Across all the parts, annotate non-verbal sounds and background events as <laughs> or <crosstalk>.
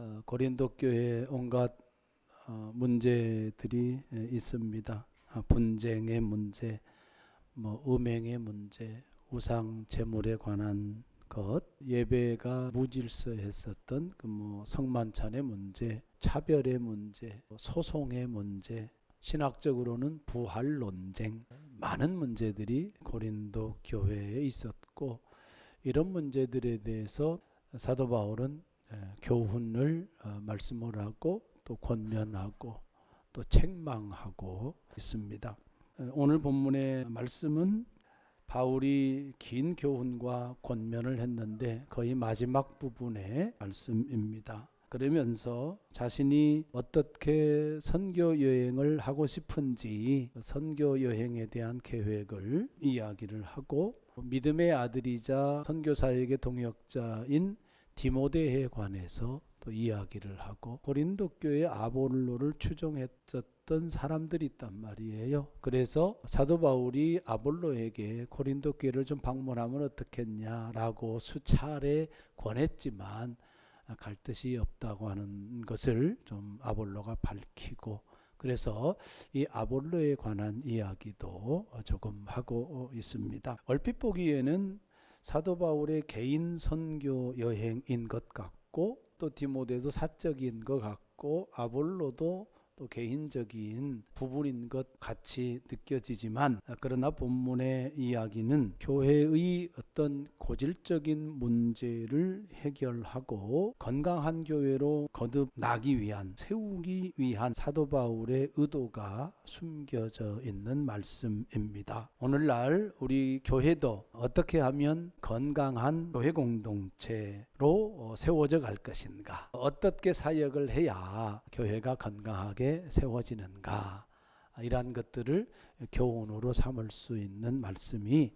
어, 고린도 교회 온갖 어, 문제들이 에, 있습니다. 아, 분쟁의 문제, 뭐 음행의 문제, 우상 제물에 관한 것, 예배가 무질서했었던 그 뭐 성만찬의 문제, 차별의 문제, 소송의 문제, 신학적으로는 부활 논쟁, 많은 문제들이 고린도 교회에 있었고 이런 문제들에 대해서 사도 바울은 에, 교훈을 어, 말씀을 하고 또 권면하고 또 책망하고 있습니다. 에, 오늘 본문의 말씀은 바울이 긴 교훈과 권면을 했는데 거의 마지막 부분의 말씀입니다. 그러면서 자신이 어떻게 선교 여행을 하고 싶은지 선교 여행에 대한 계획을 이야기를 하고 믿음의 아들이자 선교사에게 동역자인 디모데에 관해서 또 이야기를 하고 고린도 교회 아볼로를 추종했었던 사람들이 있단 말이에요. 그래서 사도 바울이 아볼로에게 고린도 교회를 좀 방문하면 어떻겠냐라고 수차례 권했지만 갈 뜻이 없다고 하는 것을 좀 아볼로가 밝히고 그래서 이 아볼로에 관한 이야기도 조금 하고 있습니다. 얼핏 보기에는 사도 바울의 개인 선교 여행인 것 같고 또 디모데도 사적인 것 같고 아볼로도 또 개인적인 부분인 것 같이 느껴지지만 그러나 본문의 이야기는 교회의 어떤 고질적인 문제를 해결하고 건강한 교회로 거듭나기 위한 세우기 위한 사도 바울의 의도가 숨겨져 있는 말씀입니다. 오늘날 우리 교회도 어떻게 하면 건강한 교회 공동체 로 세워져 갈 것인가? 어떻게 사역을 해야 교회가 건강하게 세워지는가 이러한 것들을 교훈으로 삼을 수 있는 말씀이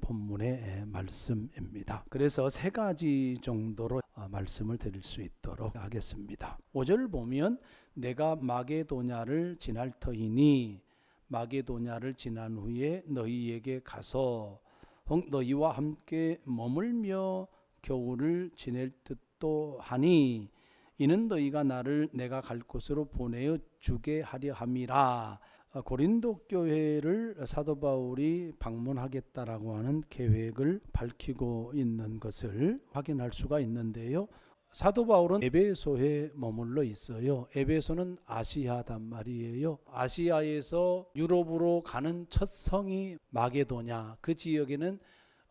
본문의 말씀입니다. 그래서 세 가지 정도로 어, 말씀을 드릴 수 있도록 하겠습니다. 5절 보면 내가 마게도냐를 지날 터이니 마게도냐를 지난 후에 너희에게 가서 너희와 함께 머물며 겨울을 지낼 듯도 하니 이는 너희가 나를 내가 갈 곳으로 보내어 주게 하려 함이라. 아, 고린도 교회를 사도 바울이 방문하겠다라고 하는 계획을 밝히고 있는 것을 확인할 수가 있는데요. 사도 바울은 에베소에 머물러 있어요. 에베소는 아시아단 말이에요. 아시아에서 유럽으로 가는 첫 성이 마게도냐. 그 지역에는 어,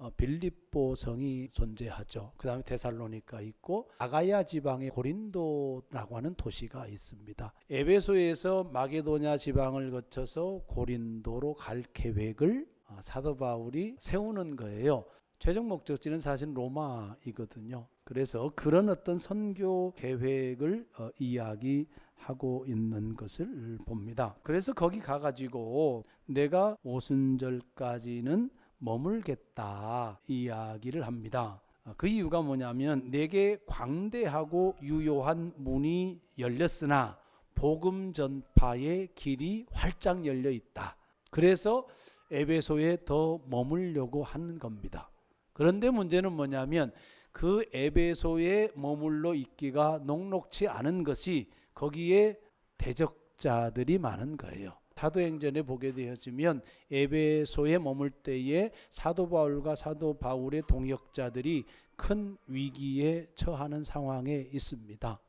빌립보 성이 존재하죠. 그 다음에 데살로니가 있고 아가야 지방에 고린도라고 하는 도시가 있습니다. 에베소에서 마게도냐 지방을 거쳐서 고린도로 갈 계획을 어, 사도 바울이 세우는 거예요. 최종 목적지는 사실 로마이거든요. 그래서 그런 어떤 선교 계획을 어, 이야기하고 있는 것을 봅니다. 그래서 거기 가가지고 내가 오순절까지는 머물겠다 이야기를 합니다. 그 이유가 뭐냐면 내게 광대하고 유효한 문이 열렸으나 복음 전파의 길이 활짝 열려 있다. 그래서 에베소에 더 머물려고 하는 겁니다. 그런데 문제는 뭐냐면 그 에베소에 머물러 있기가 녹록치 않은 것이 거기에 대적자들이 많은 거예요. 사도행전에 보게 되었으면 에베소에 머물 때에 사도 바울과 사도 바울의 동역자들이 큰 위기에 처하는 상황에 있습니다.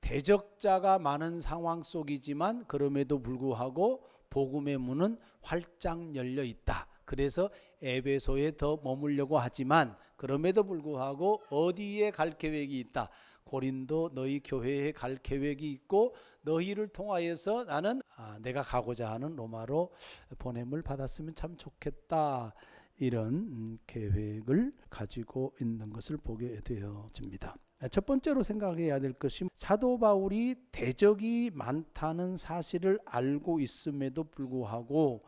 대적자가 많은 상황 속이지만 그럼에도 불구하고 복음의 문은 활짝 열려 있다. 그래서 에베소에 더 머물려고 하지만 그럼에도 불구하고 어디에 갈 계획이 있다. 고린도 너희 교회에 갈 계획이 있고 너희를 통하여서 나는 아, 내가 가고자 하는 로마로 보냄을 받았으면 참 좋겠다. 이런 음, 계획을 가지고 있는 것을 보게 되어집니다. 첫 번째로 생각해야 될 것이 사도 바울이 대적이 많다는 사실을 알고 있음에도 불구하고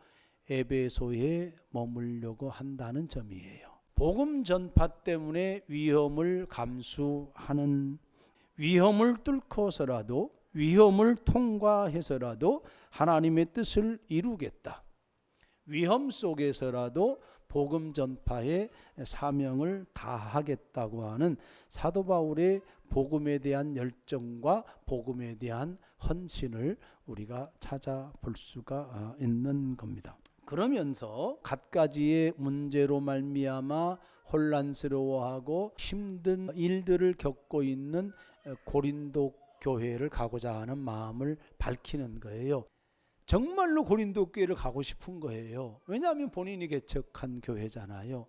에베소에 머물려고 한다는 점이에요. 복음 전파 때문에 위험을 감수하는 위험을 뚫고서라도 위험을 통과해서라도 하나님의 뜻을 이루겠다. 위험 속에서라도 복음 전파의 사명을 다하겠다고 하는 사도 바울의 복음에 대한 열정과 복음에 대한 헌신을 우리가 찾아볼 수가 아, 있는 겁니다. 그러면서 갖가지의 문제로 말미암아 혼란스러워하고 힘든 일들을 겪고 있는 고린도 교회를 가고자 하는 마음을 밝히는 거예요. 정말로 고린도 교회를 가고 싶은 거예요. 왜냐하면 본인이 개척한 교회잖아요.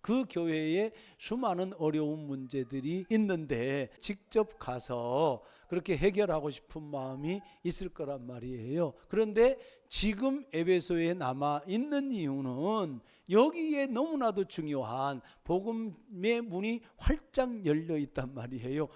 그 교회에 수많은 어려운 문제들이 있는데 직접 가서 그렇게 해결하고 싶은 마음이 있을 거란 말이에요. 그런데 지금 에베소에 남아 있는 이유는 여기에 너무나도 중요한 복음의 문이 활짝 열려 있단 말이에요.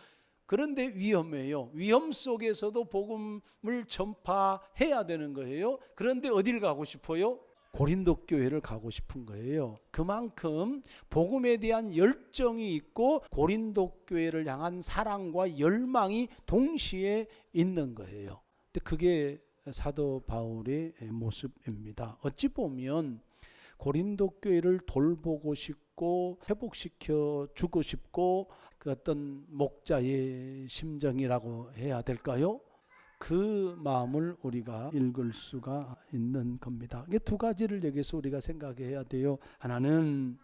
그런데 위험해요. 위험 속에서도 복음을 전파해야 되는 거예요. 그런데 어딜 가고 싶어요? 고린도 교회를 가고 싶은 거예요. 그만큼 복음에 대한 열정이 있고 고린도 교회를 향한 사랑과 열망이 동시에 있는 거예요. 근데 그게 사도 바울의 모습입니다. 어찌 보면 고린도 교회를 돌보고 싶고 회복시켜 주고 싶고 그 어떤 목자의 심정이라고 해야 될까요? 그 마음을 우리가 읽을 수가 있는 겁니다. 이게 두 가지를 여기서 우리가 생각해야 돼요. 하나는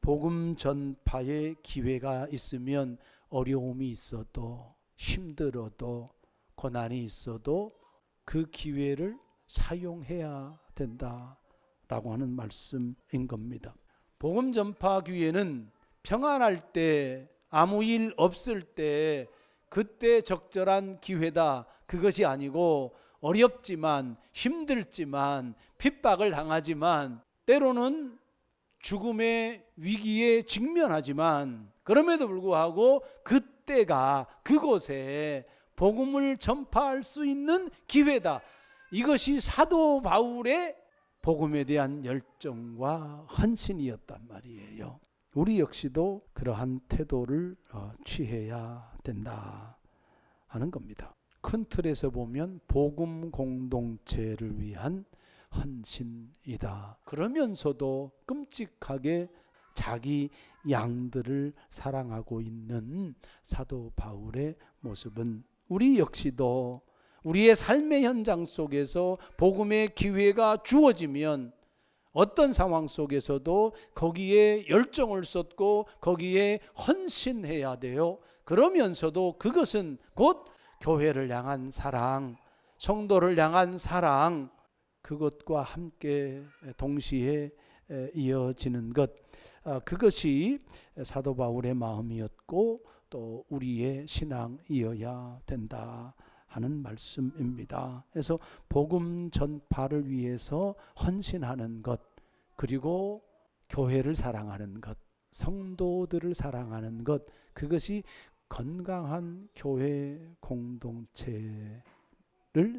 복음 전파의 기회가 있으면 어려움이 있어도 힘들어도 고난이 있어도 그 기회를 사용해야 된다 라고 하는 말씀인 겁니다. 복음 전파 기회는 평안할 때 아무 일 없을 때 그때 적절한 기회다. 그것이 아니고 어렵지만 힘들지만 핍박을 당하지만 때로는 죽음의 위기에 직면하지만 그럼에도 불구하고 그때가 그곳에 복음을 전파할 수 있는 기회다. 이것이 사도 바울의 복음에 대한 열정과 헌신이었단 말이에요. 우리 역시도 그러한 태도를 어, 취해야 된다 하는 겁니다. 큰 틀에서 보면 복음 공동체를 위한 헌신이다. 그러면서도 끔찍하게 자기 양들을 사랑하고 있는 사도 바울의 모습은 우리 역시도 우리의 삶의 현장 속에서 복음의 기회가 주어지면 어떤 상황 속에서도 거기에 열정을 쏟고 거기에 헌신해야 돼요. 그러면서도 그것은 곧 교회를 향한 사랑, 성도를 향한 사랑, 그것과 함께 동시에 이어지는 것, 아, 그것이 사도 바울의 마음이었고 또 우리의 신앙이어야 된다. 하는 말씀입니다. 그래서 복음 전파를 위해서 헌신하는 것, 그리고 교회를 사랑하는 것, 성도들을 사랑하는 것, 그것이 건강한 교회 공동체를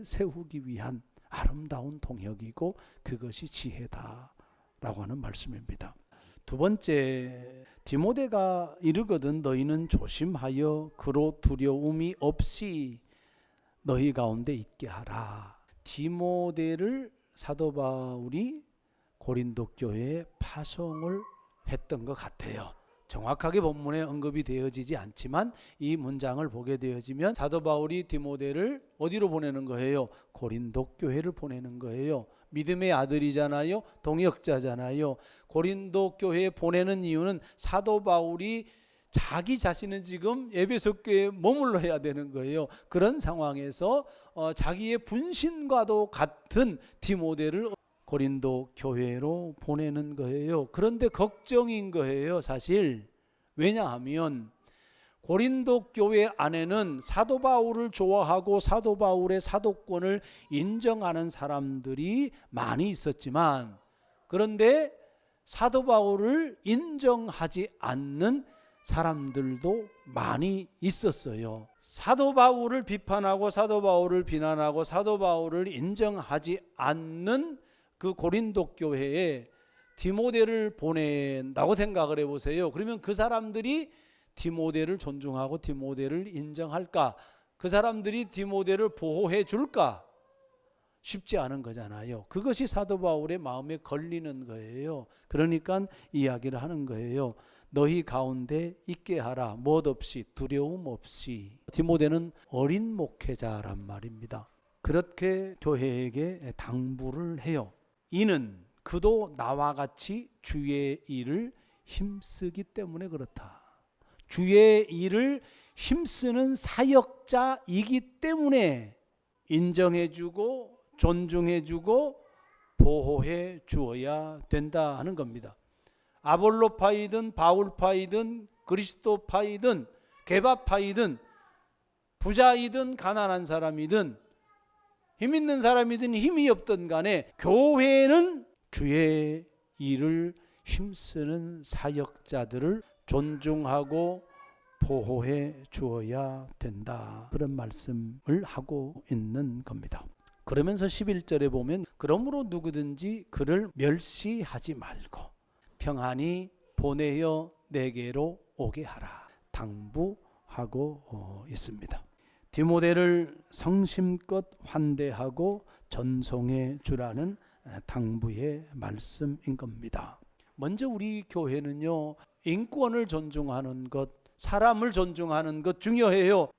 세우기 위한 아름다운 동역이고 그것이 지혜다라고 하는 말씀입니다. 두 번째 디모데가 이르거든 너희는 조심하여 그로 두려움이 없이 너희 가운데 있게 하라. 디모데를 사도 바울이 고린도 교회에 파송을 했던 것 같아요. 정확하게 본문에 언급이 되어지지 않지만 이 문장을 보게 되어지면 사도 바울이 디모데를 어디로 보내는 거예요? 고린도 교회를 보내는 거예요. 믿음의 아들이잖아요. 동역자잖아요. 고린도 교회에 보내는 이유는 사도 바울이 자기 자신은 지금 에베소 교회에 머물러야 되는 거예요. 그런 상황에서 어, 자기의 분신과도 같은 디모데를 고린도 교회로 보내는 거예요. 그런데 걱정인 거예요, 사실. 왜냐하면 고린도 교회 안에는 사도 바울을 좋아하고 사도 바울의 사도권을 인정하는 사람들이 많이 있었지만 그런데 사도 바울을 인정하지 않는 사람들도 많이 있었어요. 사도 바울을 비판하고 사도 바울을 비난하고 사도 바울을 인정하지 않는 그 고린도 교회에 디모데를 보낸다고 생각을 해 보세요. 그러면 그 사람들이 디모데를 존중하고 디모데를 인정할까? 그 사람들이 디모데를 보호해 줄까? 쉽지 않은 거잖아요. 그것이 사도 바울의 마음에 걸리는 거예요. 그러니까 이야기를 하는 거예요. 너희 가운데 있게 하라. 못 없이 두려움 없이. 디모데는 어린 목회자란 말입니다. 그렇게 교회에게 당부를 해요. 이는 그도 나와 같이 주의 일을 힘쓰기 때문에 그렇다. 주의 일을 힘쓰는 사역자이기 때문에 인정해주고 존중해주고 보호해 주어야 된다 하는 겁니다. 아볼로파이든 바울파이든 그리스도파이든 개바파이든 부자이든 가난한 사람이든 힘 있는 사람이든 힘이 없든 간에 교회는 주의 일을 힘쓰는 사역자들을 존중하고 보호해 주어야 된다. 그런 말씀을 하고 있는 겁니다. 그러면서 11절에 보면 그러므로 누구든지 그를 멸시하지 말고 평안히 보내어 내게로 오게 하라. 당부하고 어, 있습니다. 디모데를 성심껏 환대하고 전송해 주라는 당부의 말씀인 겁니다. 먼저 우리 교회는요, 인권을 존중하는 것, 사람을 존중하는 것 중요해요.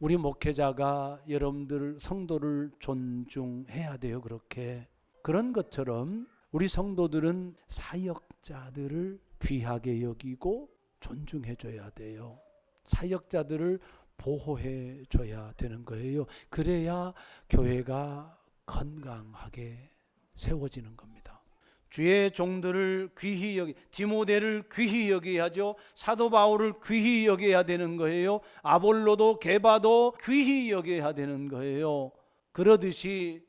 우리 목회자가 여러분들 성도를 존중해야 돼요. 그렇게 그런 것처럼 우리 성도들은 사역자들을 귀하게 여기고 존중해 줘야 돼요. 사역자들을 보호해 줘야 되는 거예요. 그래야 교회가 건강하게 세워지는 겁니다. 주의 종들을 귀히 여기 디모데를 귀히 여겨야죠. 사도 바울을 귀히 여겨야 되는 거예요. 아볼로도 게바도 귀히 여겨야 되는 거예요. 그러듯이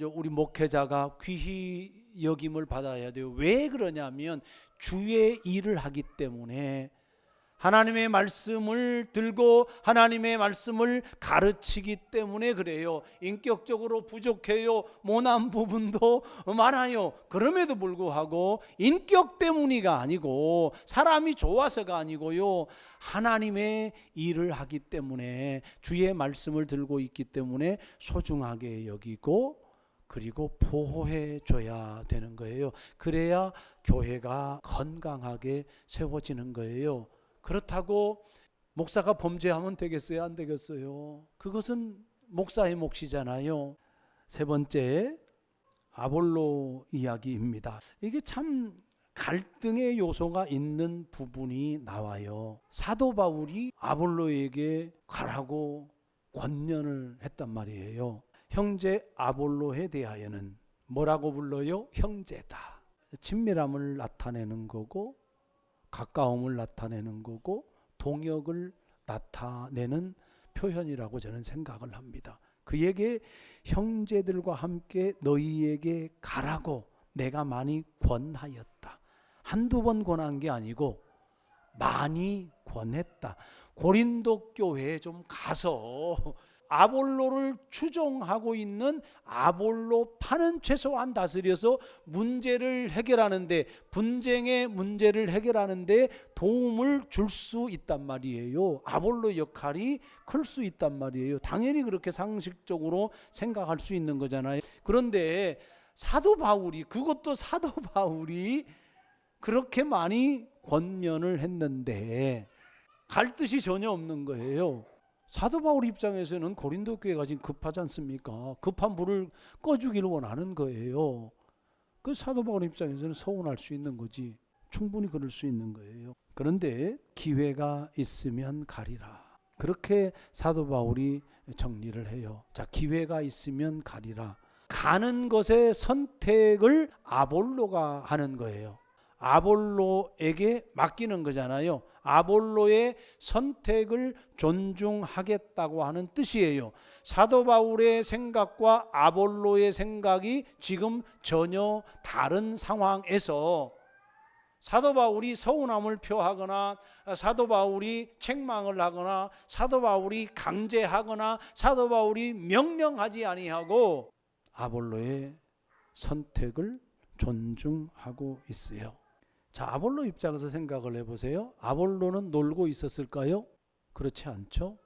우리 목회자가 귀히 여김을 받아야 돼요. 왜 그러냐면 주의 일을 하기 때문에 하나님의 말씀을 들고 하나님의 말씀을 가르치기 때문에 그래요. 인격적으로 부족해요. 모난 부분도 많아요. 그럼에도 불구하고 인격 때문이가 아니고 사람이 좋아서가 아니고요. 하나님의 일을 하기 때문에 주의 말씀을 들고 있기 때문에 소중하게 여기고 그리고 보호해 줘야 되는 거예요. 그래야 교회가 건강하게 세워지는 거예요. 그렇다고 목사가 범죄하면 되겠어요? 안 되겠어요? 그것은 목사의 몫이잖아요. 세 번째 아볼로 이야기입니다. 이게 참 갈등의 요소가 있는 부분이 나와요. 사도 바울이 아볼로에게 가라고 권면을 했단 말이에요. 형제 아볼로에 대하여는 뭐라고 불러요? 형제다. 친밀함을 나타내는 거고 가까움을 나타내는 거고 동역을 나타내는 표현이라고 저는 생각을 합니다. 그에게 형제들과 함께 너희에게 가라고 내가 많이 권하였다. 한두 번 권한 게 아니고 많이 권했다. 고린도 교회에 좀 가서 아볼로를 추종하고 있는 아볼로파는 최소한 다스려서 문제를 해결하는데 분쟁의 문제를 해결하는데 도움을 줄 수 있단 말이에요. 아볼로 역할이 클 수 있단 말이에요. 당연히 그렇게 상식적으로 생각할 수 있는 거잖아요. 그런데 사도 바울이 그것도 사도 <laughs> 바울이 그렇게 많이 권면을 했는데 갈 뜻이 전혀 없는 거예요. 사도 바울 입장에서는 고린도 교회가 지금 급하지 않습니까? 급한 불을 꺼주기를 원하는 거예요. 그 사도 바울 입장에서는 서운할 수 있는 거지. 충분히 그럴 수 있는 거예요. 그런데 기회가 있으면 가리라. 그렇게 사도 바울이 정리를 해요. 자, 기회가 있으면 가리라. 가는 것의 선택을 아볼로가 하는 거예요. 아볼로에게 맡기는 거잖아요. 아볼로의 선택을 존중하겠다고 하는 뜻이에요. 사도 바울의 생각과 아볼로의 생각이 지금 전혀 다른 상황에서 사도 바울이 서운함을 표하거나 사도 바울이 책망을 하거나 사도 바울이 강제하거나 사도 바울이 명령하지 아니하고 아볼로의 선택을 존중하고 있어요. 자, 아볼로 입장에서 생각을 해보세요. 아볼로는 놀고 있었을까요? 그렇지 않죠.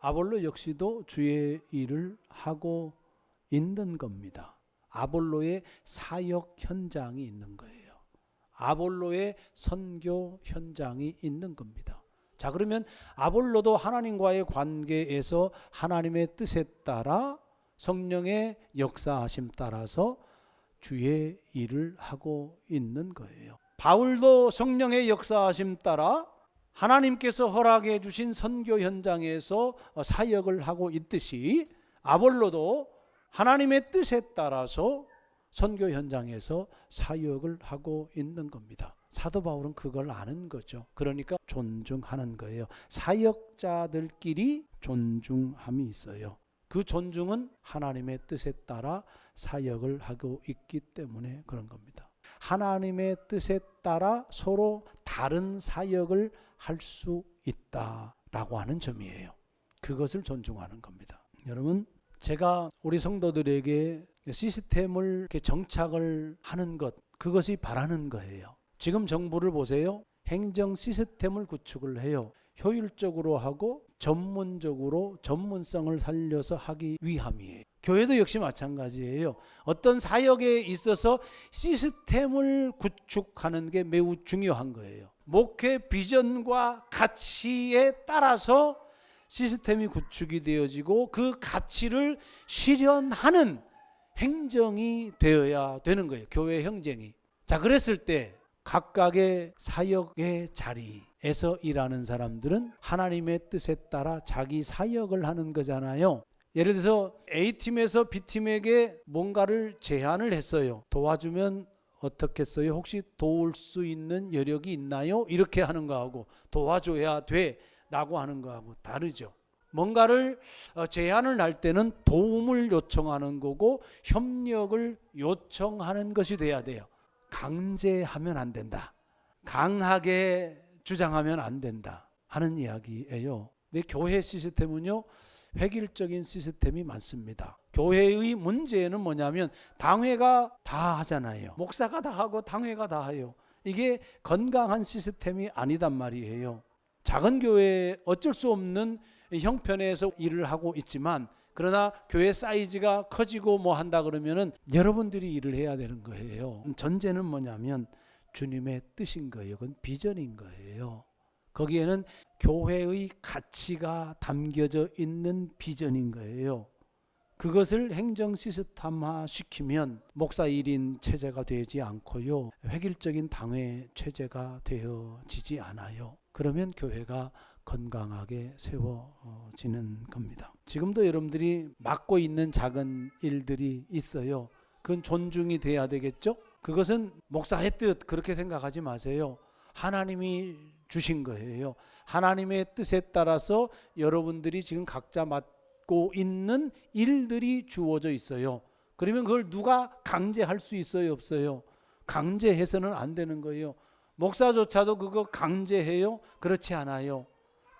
아볼로 역시도 주의 일을 하고 있는 겁니다. 아볼로의 사역 현장이 있는 거예요. 아볼로의 선교 현장이 있는 겁니다. 자, 그러면 아볼로도 하나님과의 관계에서 하나님의 뜻에 따라 성령의 역사하심 따라서 주의 일을 하고 있는 거예요. 바울도 성령의 역사하심 따라 하나님께서 허락해 주신 선교 현장에서 사역을 하고 있듯이 아볼로도 하나님의 뜻에 따라서 선교 현장에서 사역을 하고 있는 겁니다. 사도 바울은 그걸 아는 거죠. 그러니까 존중하는 거예요. 사역자들끼리 존중함이 있어요. 그 존중은 하나님의 뜻에 따라 사역을 하고 있기 때문에 그런 겁니다. 하나님의 뜻에 따라 서로 다른 사역을 할 수 있다라고 하는 점이에요. 그것을 존중하는 겁니다. 여러분, 제가 우리 성도들에게 시스템을 이렇게 정착을 하는 것, 그것이 바라는 거예요. 지금 정부를 보세요. 행정 시스템을 구축을 해요. 효율적으로 하고 전문적으로 전문성을 살려서 하기 위함이에요. 교회도 역시 마찬가지예요. 어떤 사역에 있어서 시스템을 구축하는 게 매우 중요한 거예요. 목회 비전과 가치에 따라서 시스템이 구축이 되어지고 그 가치를 실현하는 행정이 되어야 되는 거예요. 교회 행정이. 자, 그랬을 때 각각의 사역의 자리에서 일하는 사람들은 하나님의 뜻에 따라 자기 사역을 하는 거잖아요. 예를 들어서 A팀에서 B팀에게 뭔가를 제안을 했어요. 도와주면 어떻겠어요? 혹시 도울 수 있는 여력이 있나요? 이렇게 하는 거하고 도와줘야 돼 라고 하는 거하고 다르죠. 뭔가를 어, 제안을 할 때는 도움을 요청하는 거고 협력을 요청하는 것이 돼야 돼요. 강제하면 안 된다. 강하게 주장하면 안 된다. 하는 이야기예요. 근데 교회 시스템은요. 획일적인 시스템이 많습니다. 교회의 문제는 뭐냐면 당회가 다 하잖아요. 목사가 다 하고 당회가 다 해요. 이게 건강한 시스템이 아니단 말이에요. 작은 교회 어쩔 수 없는 형편에서 일을 하고 있지만 그러나 교회 사이즈가 커지고 뭐 한다 그러면은 여러분들이 일을 해야 되는 거예요. 전제는 뭐냐면 주님의 뜻인 거예요. 그건 비전인 거예요. 거기에는 교회의 가치가 담겨져 있는 비전인 거예요. 그것을 행정 시스템화 시키면 목사 1인 체제가 되지 않고요. 획일적인 당회 체제가 되어지지 않아요. 그러면 교회가 건강하게 세워지는 겁니다. 지금도 여러분들이 맡고 있는 작은 일들이 있어요. 그건 존중이 돼야 되겠죠? 그것은 목사의 뜻 그렇게 생각하지 마세요. 하나님이 주신 거예요. 하나님의 뜻에 따라서 여러분들이 지금 각자 맡고 있는 일들이 주어져 있어요. 그러면 그걸 누가 강제할 수 있어요, 없어요? 강제해서는 안 되는 거예요. 목사조차도 그거 강제해요? 그렇지 않아요.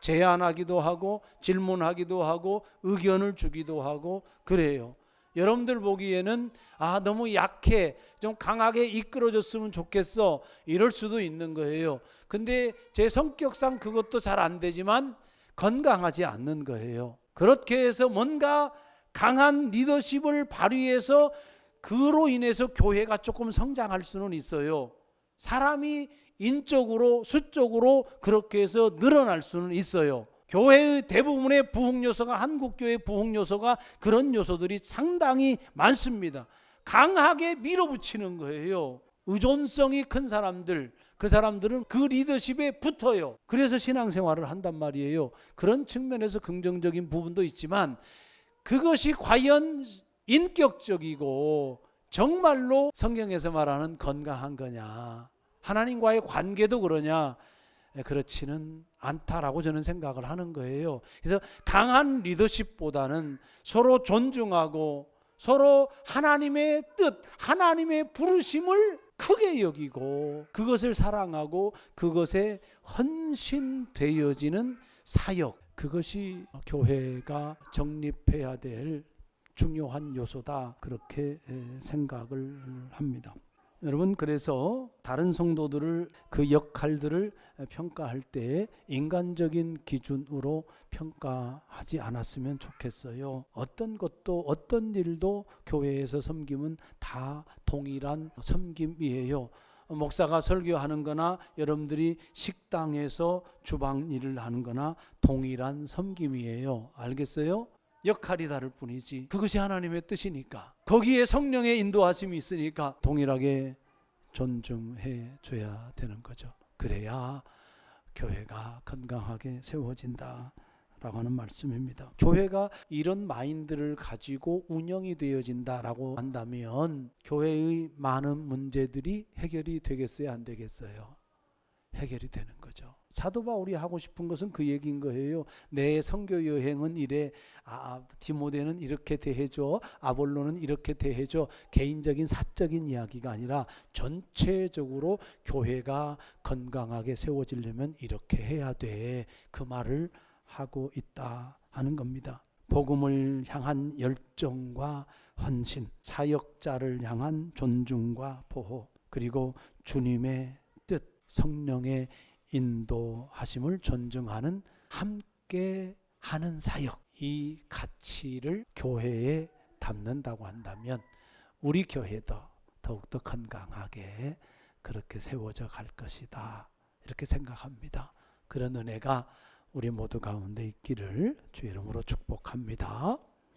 제안하기도 하고 질문하기도 하고 의견을 주기도 하고 그래요. 여러분들 보기에는 아 너무 약해 좀 강하게 이끌어줬으면 좋겠어 이럴 수도 있는 거예요. 근데 제 성격상 그것도 잘 안 되지만 건강하지 않는 거예요. 그렇게 해서 뭔가 강한 리더십을 발휘해서 그로 인해서 교회가 조금 성장할 수는 있어요. 사람이 인적으로 수적으로 그렇게 해서 늘어날 수는 있어요. 교회의 대부분의 부흥 요소가 한국 교회 부흥 요소가 그런 요소들이 상당히 많습니다. 강하게 밀어붙이는 거예요. 의존성이 큰 사람들, 그 사람들은 그 리더십에 붙어요. 그래서 신앙생활을 한단 말이에요. 그런 측면에서 긍정적인 부분도 있지만 그것이 과연 인격적이고 정말로 성경에서 말하는 건강한 거냐? 하나님과의 관계도 그러냐? 예, 그렇지는 않다라고 저는 생각을 하는 거예요. 그래서 강한 리더십보다는 서로 존중하고 서로 하나님의 뜻, 하나님의 부르심을 크게 여기고 그것을 사랑하고 그것에 헌신되어지는 사역 그것이 교회가 정립해야 될 중요한 요소다 그렇게 생각을 합니다. 여러분 그래서 다른 성도들을 그 역할들을 평가할 때 인간적인 기준으로 평가하지 않았으면 좋겠어요. 어떤 것도 어떤 일도 교회에서 섬김은 다 동일한 섬김이에요. 목사가 설교하는 거나 여러분들이 식당에서 주방 일을 하는 거나 동일한 섬김이에요. 알겠어요? 역할이 다를 뿐이지. 그것이 하나님의 뜻이니까. 거기에 성령의 인도하심이 있으니까 동일하게 존중해 줘야 되는 거죠. 그래야 교회가 건강하게 세워진다. 라고 하는 말씀입니다. 교회가 이런 마인드를 가지고 운영이 되어진다라고 한다면 교회의 많은 문제들이 해결이 되겠어요, 안 되겠어요? 해결이 되는 거죠. 사도 바울이 하고 싶은 것은 그 얘기인 거예요. 내 선교 여행은 이래, 아, 디모데는 이렇게 대해줘, 아볼로는 이렇게 대해줘. 개인적인 사적인 이야기가 아니라 전체적으로 교회가 건강하게 세워지려면 이렇게 해야 돼. 그 말을 하고 있다 하는 겁니다. 복음을 향한 열정과 헌신, 사역자를 향한 존중과 보호, 그리고 주님의 뜻, 성령의 인도하심을 존중하는 함께 하는 사역, 이 가치를 교회에 담는다고 한다면 우리 교회도 더욱더 건강하게 그렇게 세워져 갈 것이다. 이렇게 생각합니다. 그런 은혜가 우리 모두 가운데 있기를 주 이름으로 축복합니다.